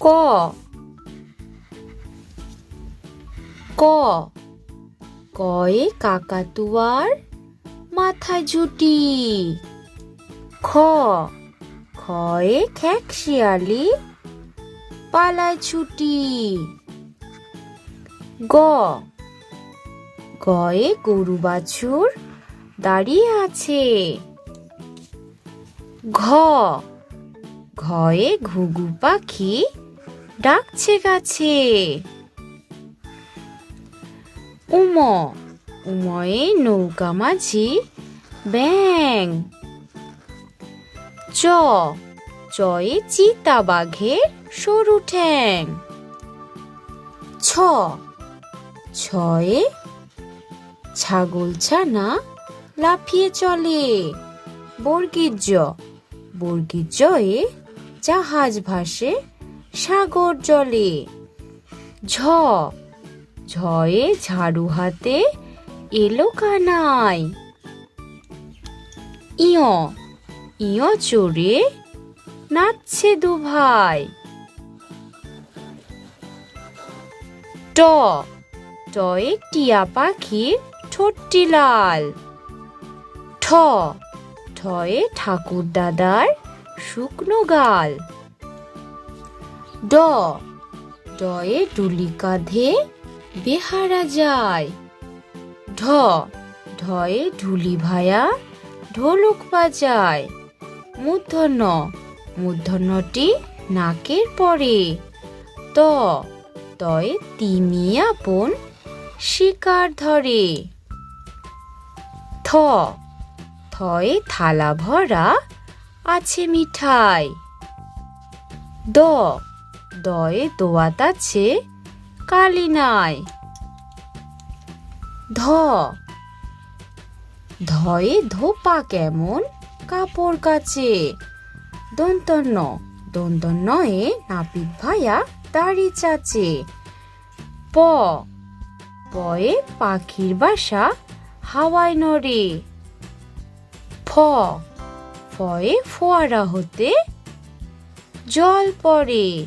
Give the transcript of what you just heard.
ক। ক। কয়ে কাকাতুয়ার মাথায় ঝুটি। খ। খয়ে খ্যাক শিয়ালি পালায় ছুটি। গ। গয়ে গরু বাছুর দাঁড়িয়ে আছে। ঘ। ঘয়ে ঘুঘু পাখি ডাকছে গাছে উম উময়ে নৌকা মাঝি ব্যাং চ চয়ে চিতা বাঘের সরু ঠ্যাং ছ ছয়ে ছাগল ছানা লাফিয়ে চলে বর্গীর জ বর্গীর জয়ে জাহাজ ভাসে সাগর জলে। ঝ, ঝয়ে ঝাড়ু হাতে এলো কানাই। ইয় ইয় চড়ে নাচছে দু ভাই ট, টয়ে টিয়া পাখির ঠোঁটটি লাল। ঠ, ঠয়ে ঠাকুর দাদার শুকনো গাল। ড। ডয়ে ডুলি কাঁধে বেহারা যায়। ঢ। ঢয়ে ঢুলি ভায়া ঢোলক বাজায়। মূর্ধন্য। মূর্ধন্যটি নাকের পরে। ত। তয়ে তিমি আপন শিকার ধরে। থ। থয়ে থালা ভরা আছে মিঠাই। দ। দয়ে দোয়াত আছে কালি নাই। ধ। ধয়ে ধোপা কেমন কাপড় কাচে। দন্তন্য। দন্তন্নয়ে নাপিত ভায়া দাড়ি চাচে। প। পয়ে পাখির বাসা হাওয়ায় নড়ে। ফ। ফয়ে ফোয়ারা হতে জল পড়ে।